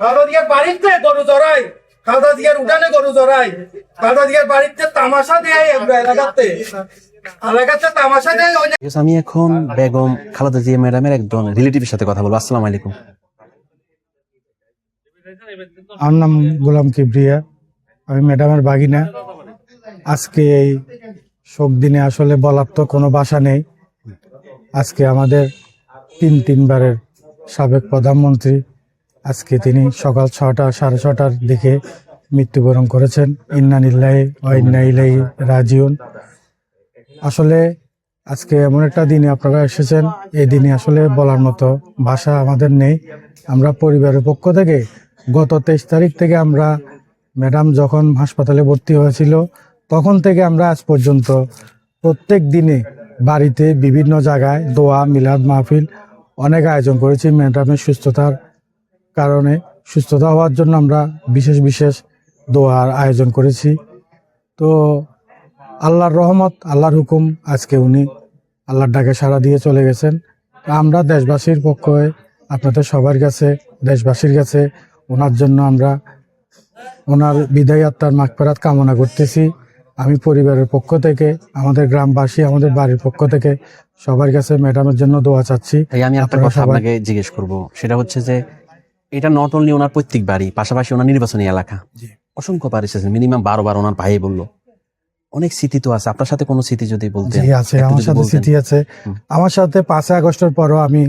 গরু দিয়ার উঠানে গরু জড়াই খাওয়া দিয়ার বাড়িতে তামাশা দেয় আমি এখন বেগম খালেদা জিয়া ম্যাডামের একজন রিলেটিভের সাথে কথা বলব। আসসালামু আলাইকুম। আমার নাম গোলাম কিবরিয়া। আমি ম্যাডামের বাগিনা। আজকে এই শোক দিনে আসলে বলার তো কোনো ভাষা নেই। আজকে আমাদের তিন তিনবারের সাবেক প্রধানমন্ত্রী। আজকে তিনি সকাল ছটা, সাড়ে ছটার দিকে মৃত্যুবরণ করেছেন। ইন্নানিল্লাহ ইন্না ইলাই রাজিউন। আসলে আজকে এমন একটা দিনে আপনারা এসেছেন। এই দিনে আসলে বলার মতো ভাষা আমাদের নেই। আমরা পরিবারের পক্ষ থেকে গত তেইশ তারিখ থেকে আমরা ম্যাডাম যখন হাসপাতালে ভর্তি হয়েছিল, তখন থেকে আমরা আজ পর্যন্ত প্রত্যেক দিনে বাড়িতে বিভিন্ন জায়গায় দোয়া, মিলাদ মাহফিল অনেক আয়োজন করেছি ম্যাডামের সুস্থতার কারণে। সুস্থতা হওয়ার জন্য আমরা বিশেষ বিশেষ দোয়ার আয়োজন করেছি। তো আল্লাহর রহমত, আল্লাহর হুকুম, আজকে উনি আল্লাহর ডাকে সাড়া দিয়ে চলে গেছেন। আমরা দেশবাসীর পক্ষে, আপনাদের সবার কাছে, দেশবাসীর কাছে ওনার জন্য আমরা ওনার বিদায় আত্মার মাগফেরাত কামনা করতেছি। আমি পরিবারের পক্ষ থেকে আমাদের গ্রামবাসী আমাদের বাড়ির পক্ষ থেকে সবার কাছে ম্যাডামের জন্য দোয়া চাচ্ছি। আমি একটা কথা আপনাকে জিজ্ঞেস করব। সেটা হচ্ছে যে এটা নট অনলি ওনার পৈতৃক বাড়ি পাশাপাশি ওনার নির্বাচনী এলাকা। অসংখ্য বার এসেছেন মিনিমাম বারো বার ওনার ভাই বলল। অনেক স্মৃতি তো আছে। আপনার সাথে কোনো স্মৃতি যদি বলতেন জি আছে। আমার সাথে। স্মৃতি আছে। আমার সাথে পাঁচই আগস্টের পরও আমি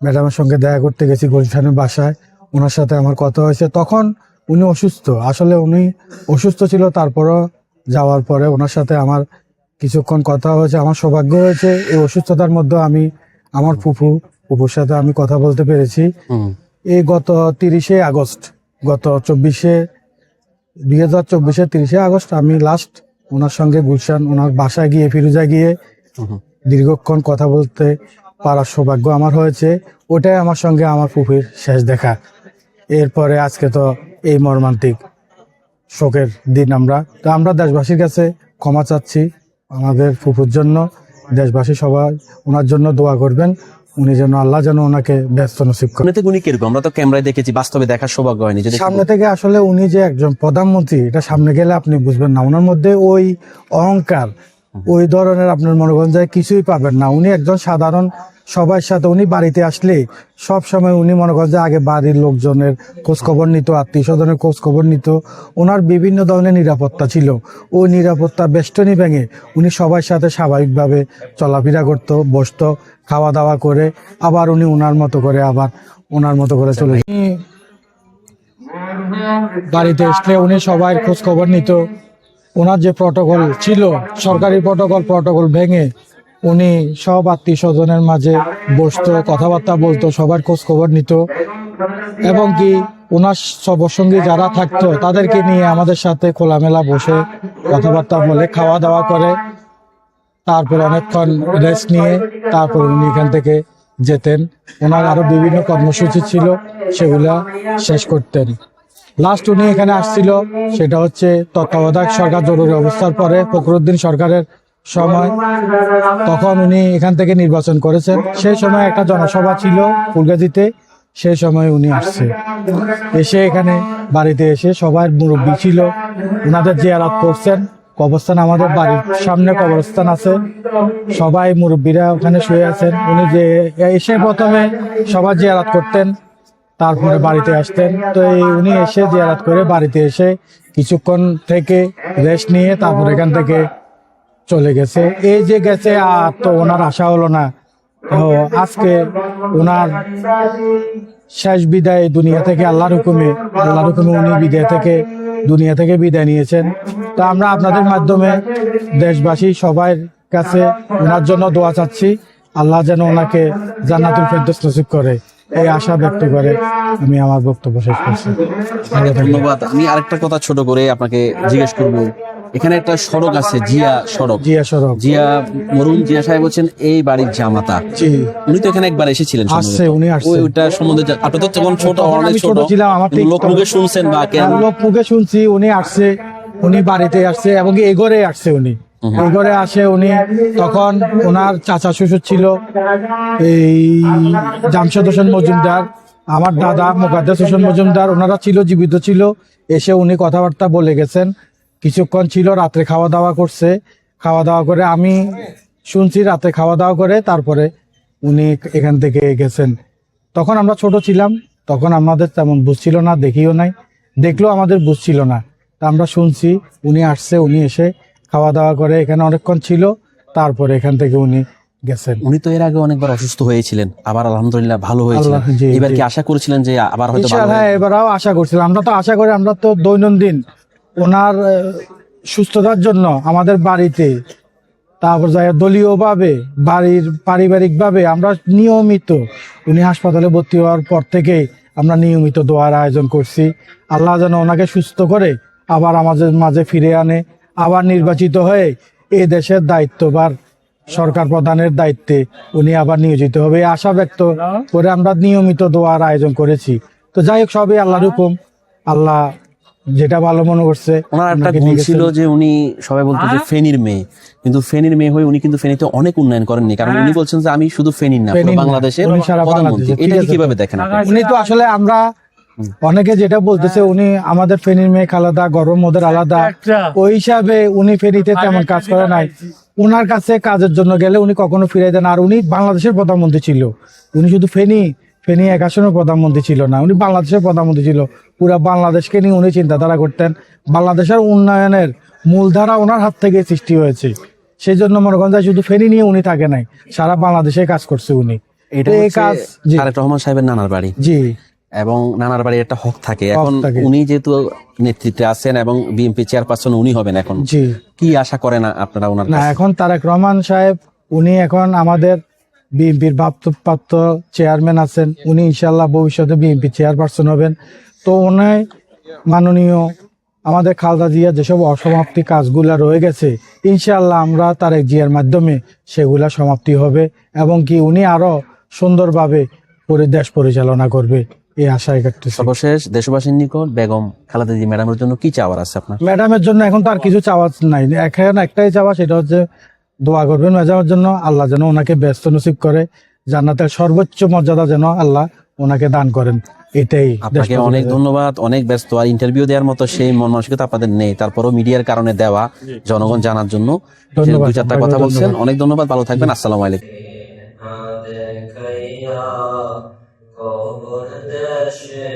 ম্যাডামের সঙ্গে দেখা করতে গেছি গুলশানের বাসায়। ওনার সাথে আমার কথা হয়েছে। তখন উনি অসুস্থ। আসলে উনি অসুস্থ ছিল তারপরও যাওয়ার পরে ওনার সাথে আমার কিছুক্ষণ কথা হয়েছে। আমার সৌভাগ্য হয়েছে এই অসুস্থতার মধ্যে আমি আমার ফুফু ফুফুর সাথে আমি কথা বলতে পেরেছি। এই গত তিরিশে আগস্ট গত চব্বিশে দুই হাজার চব্বিশে তিরিশে আগস্ট আমি লাস্ট ওনার সঙ্গে গুলশান ওনার বাসায় গিয়ে ফিরুজা গিয়ে। দীর্ঘক্ষণ কথা বলতে পারার সৌভাগ্য আমার হয়েছে। ওটাই আমার সঙ্গে আমার ফুফির শেষ দেখা। এরপরে আজকে তো এই মর্মান্তিক শোকের দিন আমরা। তো আমরা দেশবাসীর কাছে ক্ষমা চাচ্ছি আমাদের ফুফুর জন্য। দেশবাসী সবাই ওনার জন্য দোয়া করবেন। উনি যেন আল্লাহ যেন ওনাকে ব্যস্ত নসিব করেন উনি কীরকম? আমরা তো ক্যামেরায় দেখেছি বাস্তবে দেখার সৌভাগ্য হয়নি। যদি সামনে থেকে আসলে উনি যে একজন প্রধানমন্ত্রী এটা সামনে গেলে আপনি বুঝবেন না। ওনার মধ্যে ওই অহংকার ওই ধরনের আপনার মনে করেন যে কিছুই পাবেন না। উনি একজন সাধারণ সবার সাথে উনি বাড়িতে আসলে সব সময় উনি মনে করেন যে আগে বাড়ির লোকজনের খোঁজ খবর নিত, আত্মীয় স্বজনের খোঁজ খবর নিত। ওনার বিভিন্ন ধরনের নিরাপত্তা ছিল। ওই নিরাপত্তা বেষ্টনী ভেঙে উনি সবার সাথে স্বাভাবিকভাবে চলাফেরা করতো, বসতো খাওয়া দাওয়া করে, আবার উনি ওনার মতো করে আবার ওনার মতো করে চলে। বাড়িতে আসলে উনি সবাই খোঁজ খবর নিত। ওনার যে প্রটোকল ছিল, সরকারি প্রটোকল প্রটোকল ভেঙে উনি সব আত্মীয় স্বজনের মাঝে বসতো, কথাবার্তা বলতো, সবার খোঁজ খবর নিত। এবং কি ওনার সবসঙ্গী যারা থাকতো, তাদেরকে নিয়ে আমাদের সাথে খোলামেলা বসে কথাবার্তা বলে খাওয়া দাওয়া করে। তারপর অনেকক্ষণ রেস্ট নিয়ে তারপর উনি এখান থেকে যেতেন। ওনার আরও বিভিন্ন কর্মসূচি ছিল, সেগুলা শেষ করতেন। লাস্ট উনি এখানে আসছিল, সেটা হচ্ছে তত্ত্বাবধায়ক সরকার জরুরি অবস্থার পরে ফখরুদ্দিন সরকারের সময় তখন উনি এখান থেকে নির্বাচন করেছেন। সেই সময় একটা জনসভা ছিল ফুলগাজিতে। সেই সময় উনি আসছে। এসে এখানে বাড়িতে এসে সবার মুরব্বী ছিল। ওনাদের জিয়ারাত করছেন। কবরস্থান আমাদের বাড়ির সামনে কবরস্থান আছে। সবাই মুরব্বীরা ওখানে শুয়ে আছেন। উনি যে এসে প্রথমে সবার জিয়ারাত করতেন, তারপরে বাড়িতে আসতেন। তো এই উনি এসে জিয়ারাত করে বাড়িতে এসে কিছুক্ষণ থেকে রেস্ট নিয়ে তারপর এখান থেকে চলে গেছে। এই যে গেছে, আর তো ওনার আশা হলো না। আজকে ওনার শেষ বিদায় দুনিয়া থেকে আল্লাহর হুকুমে আল্লাহর হুকুমে উনি বিদায় থেকে, দুনিয়া থেকে বিদায় নিয়েছেন। তো আমরা আপনাদের মাধ্যমে দেশবাসী সবার কাছে ওনার জন্য দোয়া চাচ্ছি। আল্লাহ যেন ওনাকে জান্নাতুল ফেরদৌস নসিব করে। এই আশা ব্যক্ত করে আমি আমার বক্তব্য শেষ করছি। ধন্যবাদ। আমি আরেকটা কথা ছোট করে আপনাকে জিজ্ঞেস করব। এখানে একটা সড়ক আছে জিয়া সড়ক। জিয়া সড়ক। জিয়া মরুন জিয়া সাহেব হচ্ছেন এই বাড়ির জামাতা। উনি তো এখানে একবার এসেছিলেন। আসছে, উনি আসছে। ওইটা সম্বন্ধে আপনি তো তখন ছোট অনেক ছোট ছিলাম, আমার ঠিক লোক শুনছেন বা কেন? আর লোক মুখে শুনছি উনি আসছে উনি বাড়িতে আসছে এবং এই ঘরে আসছে উনি। এই ঘরে আসে উনি তখন ওনার চাচা শ্বশুর ছিল এই জামশেদ হোসেন মজুমদার আমার দাদা মুকাদ্দাস হোসেন মজুমদার ওনারা ছিল জীবিত ছিল এসে উনি কথাবার্তা বলে গেছেন। কিছুক্ষণ ছিল রাত্রে খাওয়া দাওয়া করছে। খাওয়া দাওয়া করে আমি শুনছি রাতে খাওয়া দাওয়া করে তারপরে উনি এখান থেকে গেছেন। তখন আমরা ছোট ছিলাম তখন আমাদের তেমন বুঝছিল না দেখিও নাই। দেখলেও আমাদের বুঝছিল না। তা আমরা শুনছি উনি আসছে উনি এসে খাওয়া দাওয়া করে এখানে অনেকক্ষণ ছিল তারপরে এখান থেকে উনি গেছেন। উনি তো এর আগে অনেকবার অসুস্থ হয়েছিলেন আবার আলহামদুলিল্লাহ ভালো হয়েছিলেন এবার কি আশা করেছিলেন যে আবার হয়তো হবে? এবারও আশা করছিলাম। আমরা তো আশা করি আমরা তো দৈনন্দিন ওনার সুস্থতার জন্য আমাদের বাড়িতে তারপর যাই দলীয় ভাবে বাড়ির পারিবারিক ভাবে আমরা নিয়মিত উনি হাসপাতালে ভর্তি হওয়ার পর থেকেই আমরা নিয়মিত দোয়ার আয়োজন করছি। আল্লাহ যেন ওনাকে সুস্থ করে আবার আমাদের মাঝে ফিরে আনে আবার নির্বাচিত হয়ে এই দেশের দায়িত্ববার সরকার প্রধানের দায়িত্বে উনি আবার নিয়োজিত হবে। আশা ব্যক্ত করে আমরা নিয়মিত দোয়ার আয়োজন করেছি। তো যাই হোক সবই আল্লাহর হুকুম। আল্লাহ যেটা ভালো মনে করছে ওনার একটা গুণ ছিল যে উনি সবাই বলতো যে ফেনীর মেয়ে। কিন্তু ফেনীর মেয়ে হয়ে উনি কিন্তু ফেনীতে অনেক উন্নয়ন করেননি। কারণ উনি বলছেন যে আমি শুধু ফেনীর না পুরো বাংলাদেশের প্রধানমন্ত্রী। এটা কীভাবে দেখেন আপনি? উনি তো আসলে আমরা অনেকে যেটা বলতেছে উনি আমাদের ফেনীর মেয়ে আলাদা গরম ওদের আলাদা। ওই হিসাবে উনি ফেনীতে তেমন কাজ করে নাই। উনার কাছে কাজের জন্য গেলে উনি কখনো ফিরাই দেন আর উনি বাংলাদেশের প্রধানমন্ত্রী ছিল। উনি শুধু ফেনী ফেনী এক আসনের প্রধানমন্ত্রী ছিল না উনি বাংলাদেশের প্রধানমন্ত্রী ছিল। পুরো বাংলাদেশকে নিয়ে উনি চিন্তাধারা করতেন। বাংলাদেশের উন্নয়নের মূলধারা ওনার হাত থেকে সৃষ্টি হয়েছে। সেই জন্য মনে করেন শুধু ফেনী নিয়ে উনি থাকে নাই সারা বাংলাদেশে কাজ করছে উনি। এটা এই কাজ তারেক রহমান সাহেবের নানার বাড়ি। জি। এবং নানার বাড়ির একটা হক থাকে। এখন উনি যেহেতু নেতৃত্বে আছেন এবং বিএনপি চেয়ারপারসন উনি হবেন এখন। জি। কি আশা করেন আপনারা ওনার না এখন তারেক রহমান সাহেব উনি এখন আমাদের বিএনপির ভারপ্রাপ্ত চেয়ারম্যান আছেন। উনি ইনশাল্লাহ ভবিষ্যতে বিএনপি চেয়ারপারসন হবেন। তো উনি মাননীয় আমাদের খালদা জিয়া যেসব অসমাপ্তি কাজগুলা রয়ে গেছে ইনশাল্লাহ আমরা তারেক জিয়ার মাধ্যমে সেগুলা সমাপ্তি হবে এবং কি উনি আরও সুন্দরভাবে পরি- দেশ পরিচালনা করবে এই আশায় কাটতেছে সর্বশেষ দেশবাসীর নিকট বেগম খালেদা জি ম্যাডামের জন্য কি চাওয়ার আছে আপনার? ম্যাডামের জন্য এখন তার কিছু চাওয়া নাই। এখন একটাই চাওয়া সেটা হচ্ছে দোয়া করবেন ম্যাডামের জন্য আল্লাহ যেন ওনাকে ব্যস্ত নসিব করে জান্নাতের সর্বোচ্চ মর্যাদা যেন আল্লাহ ওনাকে দান করেন। এটাই আপনাকে অনেক ধন্যবাদ অনেক ব্যস্ত আর ইন্টারভিউ দেওয়ার মতো সেই মন মানসিকতা আপনাদের নেই। তারপরও মিডিয়ার কারণে দেওয়া জনগণ জানার জন্য। ধন্যবাদ, দুই চারটা কথা বলছেন অনেক ধন্যবাদ ভালো থাকবেন আসসালামু আলাইকুম। কবর দেশে।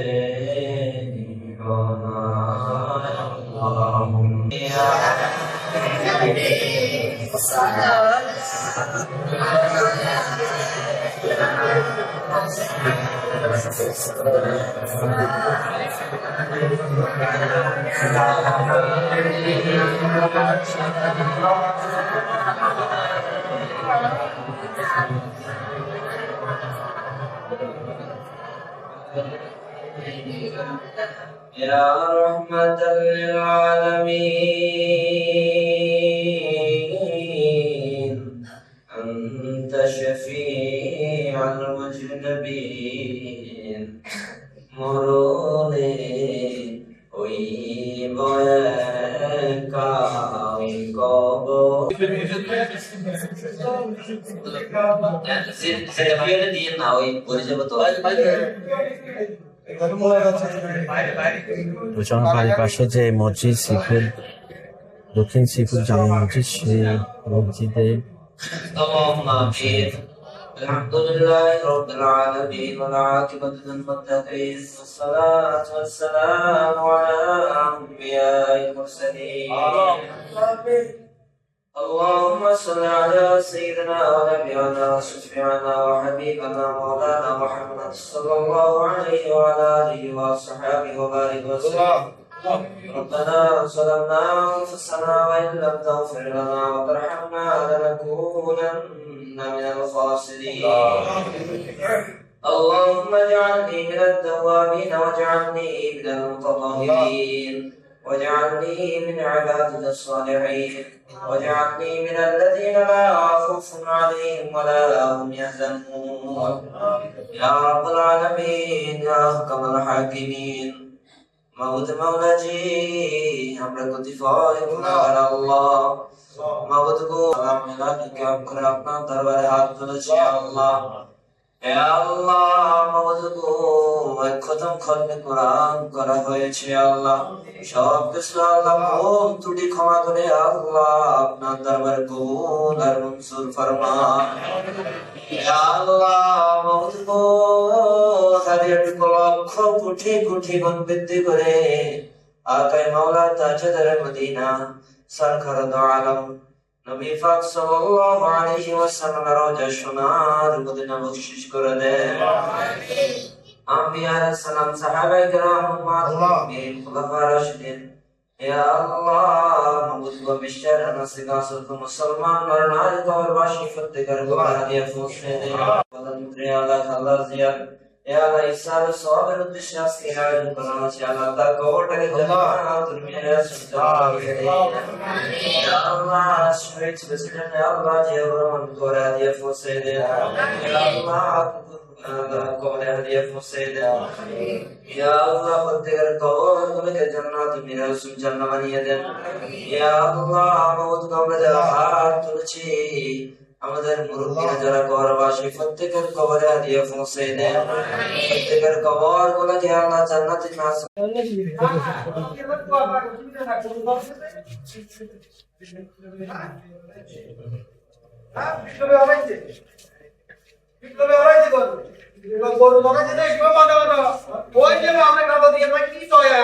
يا رحمة للعالمين দিয়ে না বাড়ির পাশে যে মসজিদ সিফুল দক্ষিণ শিখুর জামা মসজিদ সেই মসজিদে الحمد لله رب العالمين والعاقبة للمتقين والصلاة والسلام على الأنبياء المرسلين. اللهم صل على سيدنا ونبينا وشفيعنا وحبيبنا مولانا محمد صلى الله عليه وعلى آله وصحبه وبارك وسلم. ربنا ظلمنا أنفسنا وإن لم تغفر لنا وترحمنا لنكونن من الخاسرين. اللهم اجعلني من التوابين واجعلني من المتطهرين. واجعلني من عبادك الصالحين. واجعلني من الذين لا خوف عليهم ولا هم يحزنون. يا رب العالمين يا أحكم الحاكمين. মাবুদ মাওলাজি, আমরা কতিপয় গুনাহগার আল্লাহ। মাবুদ গো আমরা কি করে আপনার দরবারে হাত তুলেছি, আল্লাহ। হে আল্লাহ মাবুদ গো এক খতম খতমে কোরআন করা হয়েছে, আল্লাহ। সব কিছু আল্লাহ, ভুল ত্রুটি ক্ষমা করে আল্লাহ আপনার দরবারে কবুল আর মনসুর ফরমান হে আল্লাহ کوٹھے کوٹھے بند کرے آقا مولا تاجدر مدینہ سرکر دو عالم نبی فاق صلی اللہ علیہ وسلم روجہ شمار مدینہ بخشش کردے انبیاء السلام صحابہ اکرام امات میرے خلفاء راشدین یا اللہ مجھ و مشتر نسگا سلک مسلمان مرنا دے اور باشی فتح کر گوہ دیا فوسنے دیا دے بدن مدری اللہ تعالی زیادہ সবের উদ্দেশ্যে আজকে আয়োজন করা হয়েছে আল্লাহ তার কবরটাকে জান্নাতুল মিরাজ ইয়া আল্লাহ শহীদ প্রেসিডেন্ট আল্লাহ জিয়া রহমান করে দিয়ে পৌঁছে দেন ইয়া আল্লাহ কবরে দিয়ে পৌঁছে দেন ইয়া আল্লাহ প্রত্যেকের কবর গুলোকে জান্নাতুল মিরাজ জান্নাত বানিয়ে দেন ইয়া আল্লাহ আমাদের কবরে যারা হাত তুলছি আমাদের মুরব্বীরা যারা কবরবাসী প্রত্যেকের কবরে দিয়ে পৌঁছে দেন প্রত্যেকের কবর গুলোকে আল্লাহ জান্নাতে নাস বিপ্লবী হরাইছে। বিপ্লবী হরাইছে গরু। এবার গরু ধরাইছে তো একটু মাথা মাথা। ওই যে আমরা কাদা দিয়ে না কি তয়া?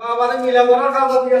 বাবারে মিলা করার কাদা দিয়ে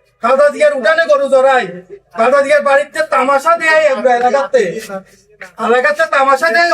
খাদা দিয়ার উঠানে গরু জড়াই কাদা দিয়ার বাড়িতে তামাশা দেয় এলাকাতে। এলাকাতে তামাশা দেয়